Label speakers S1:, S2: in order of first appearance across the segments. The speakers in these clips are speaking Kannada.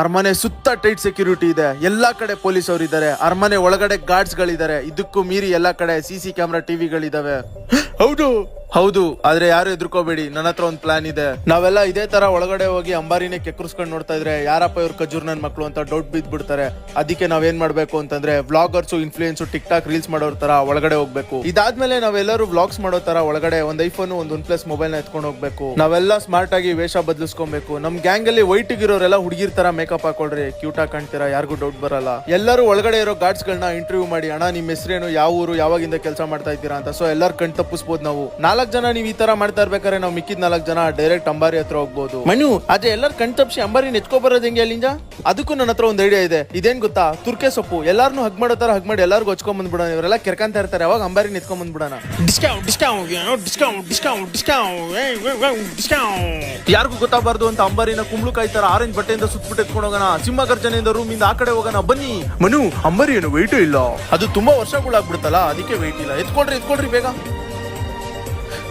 S1: ಅರಮನೆ ಸುತ್ತ ಟೈಟ್ ಸೆಕ್ಯೂರಿಟಿ ಇದೆ. ಎಲ್ಲ ಕಡೆ ಪೊಲೀಸ್ ಅವರು ಇದ್ದಾರೆ ಅರಮನೆ ಒಳಗಡೆ ಗಾರ್ಡ್ಸ್ ಗಳಿದ್ದಾರೆ ಇದಕ್ಕೂ ಮೀರಿ ಎಲ್ಲ ಕಡೆ ಸಿ ಸಿ ಕ್ಯಾಮ್ರಾ ಟಿವಿಗಳಿದಾವೆ ಹೌದು. ಹೌದು, ಆದ್ರೆ ಯಾರು ಎದ್ರುಕೋಬೇಡಿ. ನನ್ನ ಹತ್ರ ಒಂದು ಪ್ಲಾನ್ ಇದೆ. ನಾವೆಲ್ಲ ಇದೇ ತರ ಒಳಗಡೆ ಹೋಗಿ ಅಂಬಾರಿನೇ ಕೆಕ್ಕರ್ಸ್ಕೊಂಡು ನೋಡ್ತಾ ಇದ್ರೆ, ಯಾರಪ್ಪ ಇವ್ರ ಖಜೂರ್ ನನ್ ಮಕ್ಳು ಅಂತ ಡೌಟ್ ಬಿದ್ದ್ ಬಿಡ್ತಾರೆ ಅದಕ್ಕೆ ನಾವೇನ್ ಮಾಡ್ಬೇಕು ಅಂತಂದ್ರೆ vloggers influence TikTok reels ಮಾಡೋರ್ ತರ ಒಳಗಡೆ ಹೋಗ್ಬೇಕು. ಇದಾದ್ಮೇಲೆ ನಾವೆಲ್ಲರೂ ವ್ಲಾಗ್ಸ್ ಮಾಡೋ ತರ ಒಳಗಡೆ ಒಂದ್ ಐಫೋನ್ ಒಂದ್ ಒನ್ ಪ್ಲಸ್ ಮೊಬೈಲ್ನ ಎತ್ಕೊಂಡು ಹೋಗ್ಬೇಕು. ನಾವೆಲ್ಲ ಸ್ಮಾರ್ಟ್ ಆಗಿ ವೇಷ ಬದಲಿಸ್ಕೊಬೇಕು. ನಮ್ ಗ್ಯಾಂಗ್ ಅಲ್ಲಿ ವೈಟ್ ಇರೋರೆಲ್ಲ ಹುಡುಗಿರ್ ತರ ಮೇಕಪ್ ಹಾಕೊಳ್ರಿ. ಕ್ಯೂಟ್ ಆಗಿ ಕಾಣ್ತೀರಾ, ಯಾರಿಗೂ ಡೌಟ್ ಬರಲ್ಲ. ಎಲ್ಲರೂ ಒಳಗಡೆ ಇರೋ ಗಾರ್ಡ್ಸ್ ಗಳನ್ನ ಇಂಟರ್ವ್ಯೂ ಮಾಡಿ, ಅಣ್ಣ, ನಿಮ್ ಹೆಸರೇನು? ಯಾವ ಊರು? ಯಾವಾಗಿಂದ ಕೆಲಸ ಮಾಡ್ತಾ ಇದ್ದೀರಾ? ಅಂತ. ಸೊ ಎಲ್ಲರೂ ಕಣ್ ತಪ್ಪಿಸ್ಬೋದು ನಾವು. ನಾಲ್ಕು ಜನ ನೀವು ಈ ತರ ಮಾಡ್ತಾ ಇರ್ಬೇಕಾದ್ರೆ ನಾವು ಮಿಕ್ಕಿದ ನಾಲ್ಕು ಜನ ಡೈರೆಕ್ಟ್ ಅಂಬಾರಿ ಹತ್ರ ಹೋಗ್ಬೋದು. ಮನು ಅದೇ ಎಲ್ಲರೂ ಕಣ್ ತಪ್ಸಿ ಅಂಬಾರಿ ಎತ್ಕೊ ಬರೋದು ಹೆಂಗೆ ಅಲ್ಲಿಂದ? ಅದಕ್ಕೂ ನನ್ನ ಹತ್ರ ಒಂದು ಐಡಿಯಾ ಇದೆ. ಇದೇನ್ ಗೊತ್ತಾ? ತುರ್ಕೆ ಸೊಪ್ಪು. ಎಲ್ಲಾರನು ಹಗ್ ಮಾಡೋ ತರ ಹಗ್ ಮಾಡಿ ಎಲ್ಲರಿಗೂ ಹಚ್ಕೊಂಡ್ ಬಂದ್ಬಿಡೋಣ. ಇವರೆಲ್ಲ ಕೆರ್ಕಂತ ಇರ್ತಾರೆ. ಅವಾಗ ಅಂಬಾರಿ ಎತ್ಕೊಂಡ್ ಬಂದ್ಬಿಡೋಣ.
S2: Discount discount discount discount discount discount.
S1: ಯಾರಿಗೂ ಗೊತ್ತಾಗಬಾರ್ದು ಅಂತ ಅಂಬಾರಿನ ಕುಂಬಳಕಾಯಿ ತರ ಆರೆಂಜ್ ಬಟ್ಟೆಯಿಂದ ಸುತ್ತಬಿಟ್ಟು ಎತ್ಕೊಂಡು ಹೋಗೋಣ. ಸಿಂಹ ಗರ್ಜನೆಯಿಂದ ರೂಮ್ ಇಂದ ಆ ಕಡೆ ಹೋಗೋಣ. ಬನ್ನಿ. ಮನು ಅಂಬಾರಿ ಏನು ವೆಯ್ಟ್ ಇಲ್ಲ. ಅದು ತುಂಬಾ ವರ್ಷಗಳಾಗ್ಬಿಡ್ತಲ್ಲ ಅದಕ್ಕೆ ವೆಯ್ಟ್ ಇಲ್ಲ. ಎತ್ಕೊಳ್ರಿ ಎತ್ಕೊಳ್ರಿ ಬೇಗ.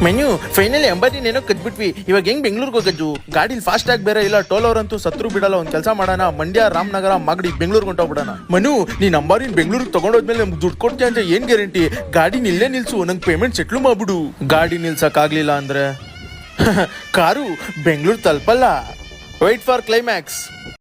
S1: ಮೆನ್ಯೂ ಫೈನಲಿ ಅಂಬಾರಿನೇನೋ ಕದ್ಬಿಟ್ವಿ. ಇವಾಗ ಹೆಂಗ್ ಬೆಂಗಳೂರಿಗೆ ಹೋಗಜ್ಜು? ಗಾಡಿಲಿ ಫಾಸ್ಟ್ ಆಗಿ ಬೇರೆ ಇಲ್ಲ, ಟೋಲ್ ಅವರಂತೂ ಸತ್ರು ಬಿಡಲ್ಲ, ಒಂದ್ ಕೆಲಸ ಮಾಡೋಣ, ಮಂಡ್ಯ, ರಾಮನಗರ, ಮಾಗಡಿ, ಬೆಂಗಳೂರಿಗೆ ಹೊಂಟೋಗ್ಬಿಡೋಣ. ಮನು, ನೀನ್ ಅಂಬಾರಿನ ಬೆಂಗಳೂರಿಗೆ ತಗೊಂಡೋದ್ಮೇಲೆ ನಮ್ಗೆ ದುಡ್ಡು ಕೊಡ್ತೀಯ ಅಂತ ಏನ್ ಗ್ಯಾರಂಟಿ ಗಾಡಿ ನಿಲ್ಲೇ ನಿಲ್ಸು, ನಂಗೆ ಪೇಮೆಂಟ್ ಸೆಟ್ಲು ಮಾಡ್ಬಿಡು. ಗಾಡಿ ನಿಲ್ಸಕ್ ಆಗ್ಲಿಲ್ಲ ಅಂದ್ರೆ? Car Bengaluru ತಲುಪಲ್ಲ. Wait for climax